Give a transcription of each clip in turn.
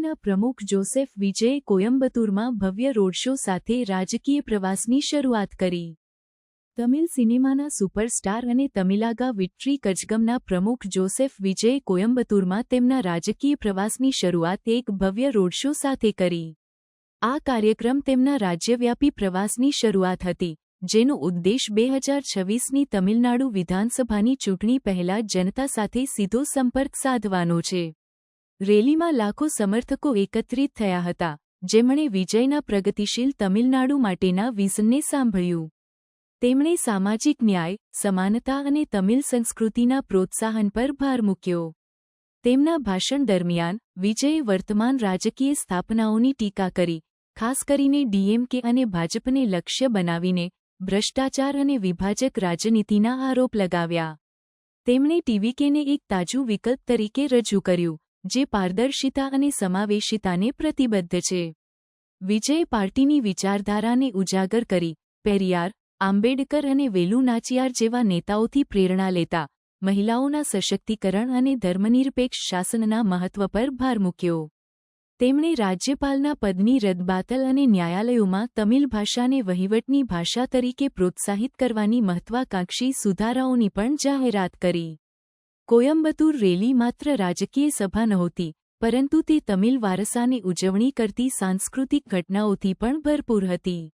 પ્રમુખ જોસેફ વિજયે કોયમ્બતુરમાં ભવ્ય road show સાથે રાજકીય પ્રવાસની શરૂઆત કરી. તમિલ સિનેમાના સુપરસ્ટાર અને તમિલાગા વિટ્રી કચગમના પ્રમુખ જોસેફ વિજયે કોયમ્બતુરમાં તેમના રાજકીય પ્રવાસની શરૂઆત એક ભવ્ય રોડ શો સાથે કરી. આ કાર્યક્રમ તેમના રાજ્યવ્યાપી પ્રવાસની શરૂઆત હતી, જેનો ઉદ્દેશ બે હજાર છવ્વીસની તમિલનાડુ વિધાનસભાની ચૂંટણી પહેલા જનતા સાથે સીધો સંપર્ક સાધવાનો છે. રેલીમાં લાખો સમર્થકો એકત્રિત થયા હતા, જેમણે વિજયના પ્રગતિશીલ તમિલનાડુ માટેના વિઝનને સાંભળ્યું. તેમણે સામાજિક ન્યાય, સમાનતા અને તમિલ સંસ્કૃતિના પ્રોત્સાહન પર ભાર મૂક્યો. તેમના ભાષણ દરમિયાન વિજયે વર્તમાન રાજકીય સ્થાપનાઓની ટીકા કરી, ખાસ કરીને ડીએમકે અને ભાજપને લક્ષ્ય બનાવીને ભ્રષ્ટાચાર અને વિભાજક રાજનીતિના આરોપ લગાવ્યા. તેમણે ટીવીકેને એક તાજું વિકલ્પ તરીકે રજૂ કર્યું જે પારદર્શિતા અને સમાવેશિતાને પ્રતિબદ્ધ છે. વિજય પાર્ટીની વિચારધારાને ઉજાગર કરી પેરિયાર, આંબેડકર અને વેલુ નાચિયાર જેવા નેતાઓથી પ્રેરણા લેતા મહિલાઓના સશક્તિકરણ અને ધર્મનિરપેક્ષ શાસનના મહત્વ પર ભાર મૂક્યો. તેમણે રાજ્યપાલના પદની રદબાતલ અને ન્યાયાલયોમાં તમિલ ભાષાને વહીવટની ભાષા તરીકે પ્રોત્સાહિત કરવાની મહત્વાકાંક્ષી સુધારાઓની પણ જાહેરાત કરી. કોયમ્બતુર રેલી માત્ર રાજકીય સભા નહોતી, પરંતુ તે તમિલ વારસાની ઉજવણી કરતી સાંસ્કૃતિક ઘટનાઓથી પણ ભરપૂર હતી.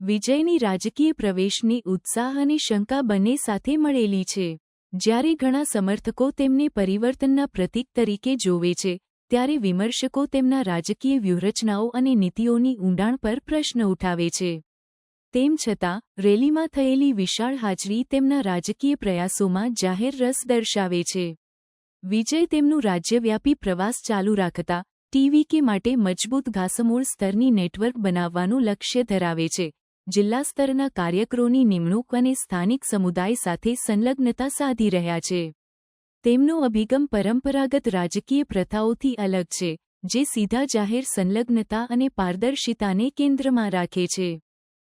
વિજયની રાજકીય પ્રવેશની ઉત્સાહ અને શંકા બંને સાથે મળેલી છે. જ્યારે ઘણા સમર્થકો તેમને પરિવર્તનના પ્રતીક તરીકે જોવે છે, ત્યારે વિમર્શકો તેમના રાજકીય વ્યૂહરચનાઓ અને નીતિઓની ઊંડાણ પર પ્રશ્ન ઉઠાવે છે. તેમ છતાં, રેલીમાં થયેલી વિશાળ હાજરી તેમના રાજકીય પ્રયાસોમાં જાહેર રસ દર્શાવે છે. વિજય તેમનું રાજ્યવ્યાપી પ્રવાસ ચાલુ રાખતા, ટીવીકે માટે મજબૂત ઘાસમૂળ સ્તરની નેટવર્ક બનાવવાનું લક્ષ્ય ધરાવે છે. જિલ્લા સ્તરના કાર્યકરોની નિમણૂક અને સ્થાનિક સમુદાય સાથે સંલગ્નતા સાધી રહ્યા છે. તેમનો અભિગમ પરંપરાગત રાજકીય પ્રથાઓથી અલગ છે, જે સીધા જાહેર સંલગ્નતા અને પારદર્શિતાને કેન્દ્રમાં રાખે છે.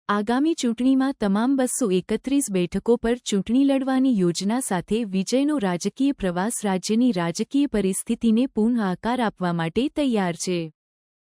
આગામી ચૂંટણીમાં તમામ બસો એકત્રીસ બેઠકો પર ચૂંટણી લડવાની યોજના સાથે વિજયનો રાજકીય પ્રવાસ રાજ્યની રાજકીય પરિસ્થિતિને પૂર્ણ આકાર આપવા માટે તૈયાર છે.